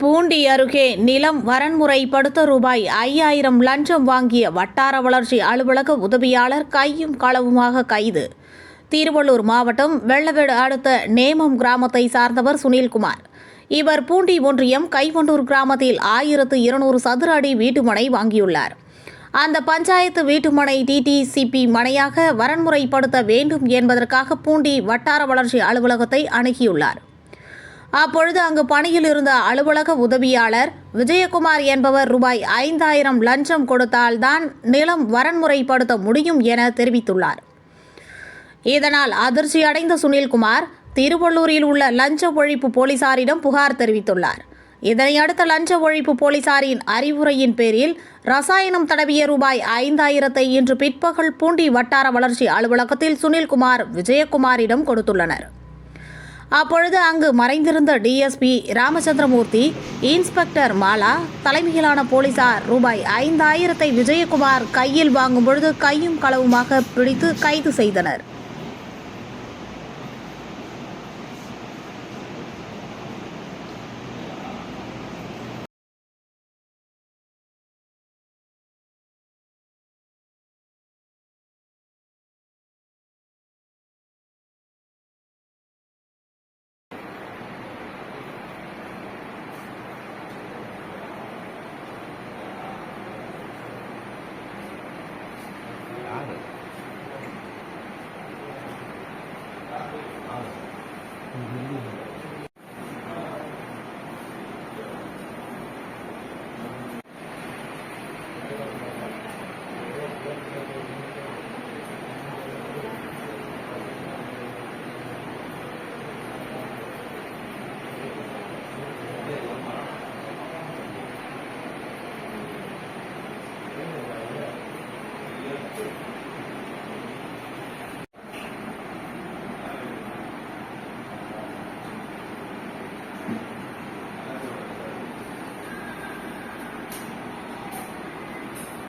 பூண்டி அருகே நிலம் வரன்முறைப்படுத்த ரூபாய் ஐயாயிரம் லஞ்சம் வாங்கிய வட்டார வளர்ச்சி அலுவலக உதவியாளர் கையும் களவுமாக கைது. திருவள்ளூர் மாவட்டம் வெள்ளவேடு அடுத்த நேமம் கிராமத்தை சார்ந்தவர் சுனில்குமார். இவர் பூண்டி ஒன்றியம் கைவண்டூர் கிராமத்தில் ஆயிரத்து இருநூறு சதுர அடி வீட்டுமனை வாங்கியுள்ளார். அந்த பஞ்சாயத்து வீட்டுமனை டிடிசிபி மனையாக வரன்முறைப்படுத்த வேண்டும் என்பதற்காக பூண்டி வட்டார வளர்ச்சி அலுவலகத்தை அணுகியுள்ளார். அப்பொழுது அங்கு பணியில் இருந்த அலுவலக உதவியாளர் விஜயகுமார் என்பவர் ரூபாய் ஐந்தாயிரம் லஞ்சம் கொடுத்தால்தான் நிலம் வரன்முறைப்படுத்த முடியும் என தெரிவித்துள்ளார். இதனால் அதிர்ச்சியடைந்த சுனில்குமார் திருவள்ளூரில் உள்ள லஞ்ச ஒழிப்பு போலீசாரிடம் புகார் தெரிவித்துள்ளார். இதனையடுத்து லஞ்ச ஒழிப்பு போலீசாரின் அறிவுரையின் பேரில் ரசாயனம் தடவிய ரூபாய் ஐந்தாயிரத்தை இன்று பிற்பகல் பூண்டி வட்டார வளர்ச்சி அலுவலகத்தில் சுனில்குமார் விஜயகுமாரிடம் கொடுத்துள்ளனர். அப்பொழுது அங்கு மறைந்திருந்த டிஎஸ்பி ராமச்சந்திரமூர்த்தி இன்ஸ்பெக்டர் மாலா தலைமையிலான போலீசார் ரூபாய் ஐந்தாயிரத்தை விஜயகுமார் கையில் வாங்கும் பொழுது கையும் களவுமாக பிடித்து கைது செய்தனர்.